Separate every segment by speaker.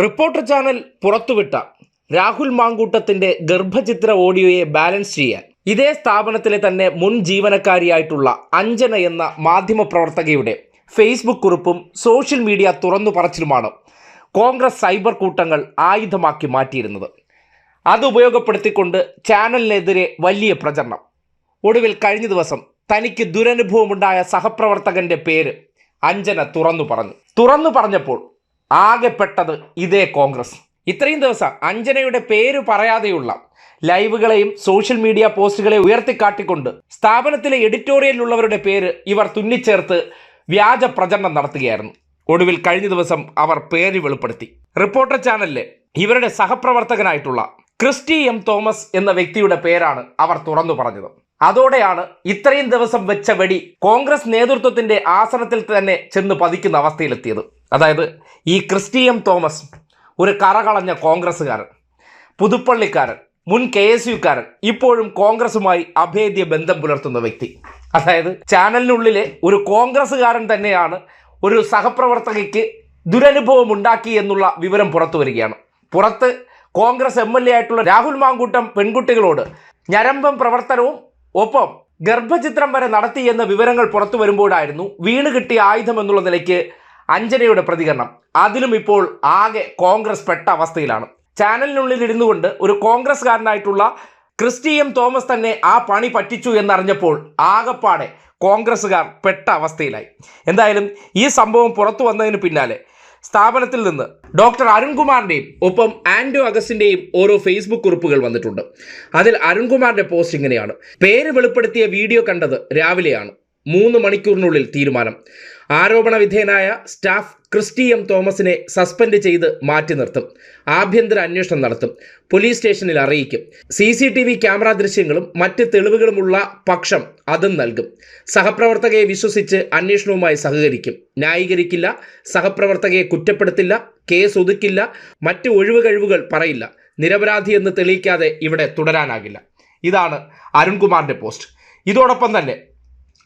Speaker 1: Reporter channel പുറത്തുവിട്ട Rahul മാങ്കൂട്ടത്തിന്റെ ഗർഭചിത്ര ഓഡിയോയെ balance ചെയ്യാൻ. ഇതേ സ്ഥാപനത്തിലെ തന്നെ മുൻ ജീവനക്കാരിയായിട്ടുള്ള അഞ്ജന എന്ന മാധ്യമപ്രവർത്തകയുടെ ഫേസ്ബുക്ക് കുറിപ്പും സോഷ്യൽ മീഡിയ തുറന്നു പറച്ചിലുമാണ് കോൺഗ്രസ് സൈബർ കൂട്ടങ്ങൾ ആയുധമാക്കി മാറ്റിയിരുന്നത്. അത് ഉപയോഗപ്പെടുത്തിക്കൊണ്ട് ചാനലിനെതിരെ വലിയ പ്രചരണം. ഒടുവിൽ കഴിഞ്ഞ ദിവസം തനിക്ക് ദുരനുഭവമുണ്ടായ സഹപ്രവർത്തകന്റെ പേര് അഞ്ജന തുറന്നു പറഞ്ഞു തുറന്നു പറഞ്ഞപ്പോൾ ആകെപ്പെട്ടത് ഇതേ കോൺഗ്രസ്. ഇത്രയും ദിവസം അഞ്ജനയുടെ പേര് പറയാതെയുള്ള ലൈവുകളെയും സോഷ്യൽ മീഡിയ പോസ്റ്റുകളെയും ഉയർത്തിക്കാട്ടിക്കൊണ്ട് സ്ഥാപനത്തിലെ എഡിറ്റോറിയലിലുള്ളവരുടെ പേര് ഇവർ തുന്നിച്ചേർത്ത് വ്യാജ പ്രചരണം നടത്തുകയായിരുന്നു. ഒടുവിൽ കഴിഞ്ഞ ദിവസം അവർ പേര് വെളിപ്പെടുത്തി. റിപ്പോർട്ടർ ചാനലിലെ ഇവരുടെ സഹപ്രവർത്തകനായിട്ടുള്ള ക്രിസ്റ്റി എം തോമസ് എന്ന വ്യക്തിയുടെ പേരാണ് അവർ തുറന്നു പറഞ്ഞത്. അതോടെയാണ് ഇത്രയും ദിവസം വെച്ച വെടി കോൺഗ്രസ് നേതൃത്വത്തിന്റെ ആസനത്തിൽ തന്നെ ചെന്ന് പതിക്കുന്ന അവസ്ഥയിലെത്തിയത്. അതായത് ഈ ക്രിസ്റ്റി എം തോമസ് ഒരു കറകളഞ്ഞ കോൺഗ്രസ്സുകാരൻ പുതുപ്പള്ളിക്കാരൻ മുൻ കെ എസ് യുക്കാരൻ ഇപ്പോഴും കോൺഗ്രസുമായി അഭേദ്യ ബന്ധം പുലർത്തുന്ന വ്യക്തി. അതായത് ചാനലിനുള്ളിലെ ഒരു കോൺഗ്രസ്സുകാരൻ തന്നെയാണ് ഒരു സഹപ്രവർത്തകയ്ക്ക് ദുരനുഭവം ഉണ്ടാക്കി എന്നുള്ള വിവരം പുറത്തു വരികയാണ്. പുറത്ത് കോൺഗ്രസ് എം എൽ എ ആയിട്ടുള്ള രാഹുൽ മാങ്കൂട്ടം പെൺകുട്ടികളോട് ഞരമ്പം പ്രവർത്തനവും ഒപ്പം ഗർഭചിത്രം വരെ നടത്തി എന്ന വിവരങ്ങൾ പുറത്തു വരുമ്പോഴായിരുന്നു വീണ് കിട്ടിയ ആയുധം എന്നുള്ള നിലയ്ക്ക് അഞ്ജനയുടെ പ്രതികരണം. അതിലും ഇപ്പോൾ ആകെ കോൺഗ്രസ് പെട്ട അവസ്ഥയിലാണ്. ചാനലിനുള്ളിൽ ഇരുന്നു കൊണ്ട് ഒരു കോൺഗ്രസ്സുകാരനായിട്ടുള്ള ക്രിസ്റ്റി എം തോമസ് തന്നെ ആ പണി പറ്റിച്ചു എന്നറിഞ്ഞപ്പോൾ ആകപ്പാടെ കോൺഗ്രസ്സുകാർ പെട്ട അവസ്ഥയിലായി. എന്തായാലും ഈ സംഭവം പുറത്തു വന്നതിന് പിന്നാലെ സ്ഥാപനത്തിൽ നിന്ന് ഡോക്ടർ അരുൺകുമാറിന്റെയും ഒപ്പം ആൻഡോ അഗസ്റ്റിന്റെയും ഓരോ ഫേസ്ബുക്ക് കുറിപ്പുകൾ വന്നിട്ടുണ്ട്. അതിൽ അരുൺകുമാറിന്റെ പോസ്റ്റ് ഇങ്ങനെയാണ്. പേര് വെളിപ്പെടുത്തിയ വീഡിയോ കണ്ടത് രാവിലെയാണ്. മൂന്ന് മണിക്കൂറിനുള്ളിൽ തീരുമാനം. ആരോപണ വിധേയനായ സ്റ്റാഫ് ക്രിസ്റ്റി എം തോമസിനെ സസ്പെൻഡ് ചെയ്ത് മാറ്റി നിർത്തും. ആഭ്യന്തര അന്വേഷണം നടത്തും. പോലീസ് സ്റ്റേഷനിൽ അറിയിക്കും. C C T V camera ദൃശ്യങ്ങളും മറ്റ് തെളിവുകളുമുള്ള പക്ഷം അതും നൽകും. സഹപ്രവർത്തകയെ വിശ്വസിച്ച് അന്വേഷണവുമായി സഹകരിക്കും. ന്യായീകരിക്കില്ല സഹപ്രവർത്തകയെ കുറ്റപ്പെടുത്തില്ല കേസ് ഒതുക്കില്ല മറ്റ് ഒഴിവ് കഴിവുകൾ പറയില്ല. നിരപരാധി എന്ന് തെളിയിക്കാതെ ഇവിടെ തുടരാനാകില്ല. ഇതാണ് അരുൺകുമാറിന്റെ പോസ്റ്റ്. ഇതോടൊപ്പം തന്നെ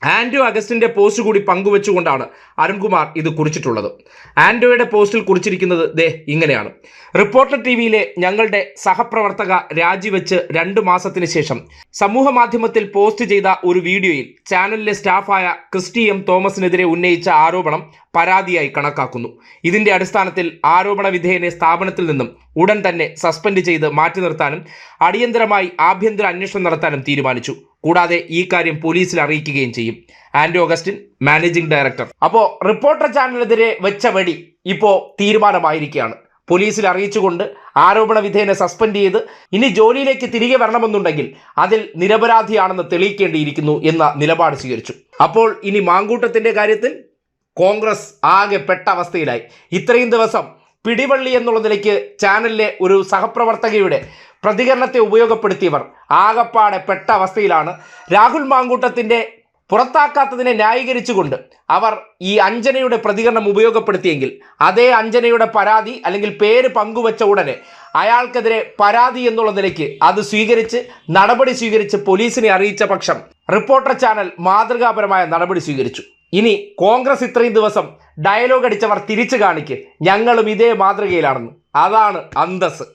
Speaker 1: ആൻഡോ അഗസ്റ്റിന്റെ പോസ്റ്റ് കൂടി പങ്കുവെച്ചുകൊണ്ടാണ് അരുൺകുമാർ ഇത് കുറിച്ചിട്ടുള്ളത്. ആൻഡോയുടെ പോസ്റ്റിൽ കുറിച്ചിരിക്കുന്നത് ദേ ഇങ്ങനെയാണ്. റിപ്പോർട്ടർ ടി വിയിലെ ഞങ്ങളുടെ സഹപ്രവർത്തക രാജിവെച്ച് രണ്ട് മാസത്തിന് ശേഷം സമൂഹ മാധ്യമത്തിൽ പോസ്റ്റ് ചെയ്ത ഒരു വീഡിയോയിൽ ചാനലിലെ സ്റ്റാഫായ ക്രിസ്റ്റി എം തോമസിനെതിരെ ഉന്നയിച്ച ആരോപണം പരാതിയായി കണക്കാക്കുന്നു. ഇതിന്റെ അടിസ്ഥാനത്തിൽ ആരോപണ വിധേയനെ സ്ഥാപനത്തിൽ നിന്നും ഉടൻ തന്നെ സസ്പെൻഡ് ചെയ്ത് മാറ്റി നിർത്താനും അടിയന്തരമായി ആഭ്യന്തര അന്വേഷണം നടത്താനും തീരുമാനിച്ചു. കൂടാതെ ഈ കാര്യം പോലീസിൽ അറിയിക്കുകയും ചെയ്യും. Anto Augustine managing director. അപ്പോൾ റിപ്പോർട്ടർ ചാനലിനെതിരെ വെച്ച വെടി ഇപ്പോൾ തീരുമാനമായിരിക്കുകയാണ്. പോലീസിൽ അറിയിച്ചുകൊണ്ട് ആരോപണ വിധേയനെ സസ്പെൻഡ് ചെയ്ത് ഇനി ജോലിയിലേക്ക് തിരികെ വരണമെന്നുണ്ടെങ്കിൽ അതിൽ നിരപരാധിയാണെന്ന് തെളിയിക്കേണ്ടിയിരിക്കുന്നു എന്ന നിലപാട് സ്വീകരിച്ചു. അപ്പോൾ ഇനി മാങ്കൂട്ടത്തിന്റെ കാര്യത്തിൽ കോൺഗ്രസ് ആകെ പെട്ട അവസ്ഥയിലായി. ഇത്രയും ദിവസം പിടിവള്ളി എന്നുള്ള നിലയ്ക്ക് ചാനലിലെ ഒരു സഹപ്രവർത്തകയുടെ പ്രതികരണത്തെ ഉപയോഗപ്പെടുത്തിയവർ ആകപ്പാടെ പെട്ട അവസ്ഥയിലാണ്. രാഹുൽ മാങ്കൂട്ടത്തിന്റെ പുറത്താക്കാത്തതിനെ ന്യായീകരിച്ചുകൊണ്ട് അവർ ഈ അഞ്ജനയുടെ പ്രതികരണം ഉപയോഗപ്പെടുത്തിയെങ്കിൽ അതേ അഞ്ജനയുടെ പരാതി അല്ലെങ്കിൽ പേര് പങ്കുവച്ച ഉടനെ അയാൾക്കെതിരെ പരാതി എന്നുള്ള നിലയ്ക്ക് അത് സ്വീകരിച്ച് നടപടി സ്വീകരിച്ച് പോലീസിനെ അറിയിച്ച പക്ഷം റിപ്പോർട്ടർ ചാനൽ മാതൃകാപരമായ നടപടി സ്വീകരിച്ചു. ഇനി കോൺഗ്രസ് ഇത്രയും ദിവസം ഡയലോഗ് അടിച്ചവർ തിരിച്ചു കാണിക്ക്. ഞങ്ങളും ഇതേ മാതൃകയിലാണെന്ന്. അതാണ് അന്തസ്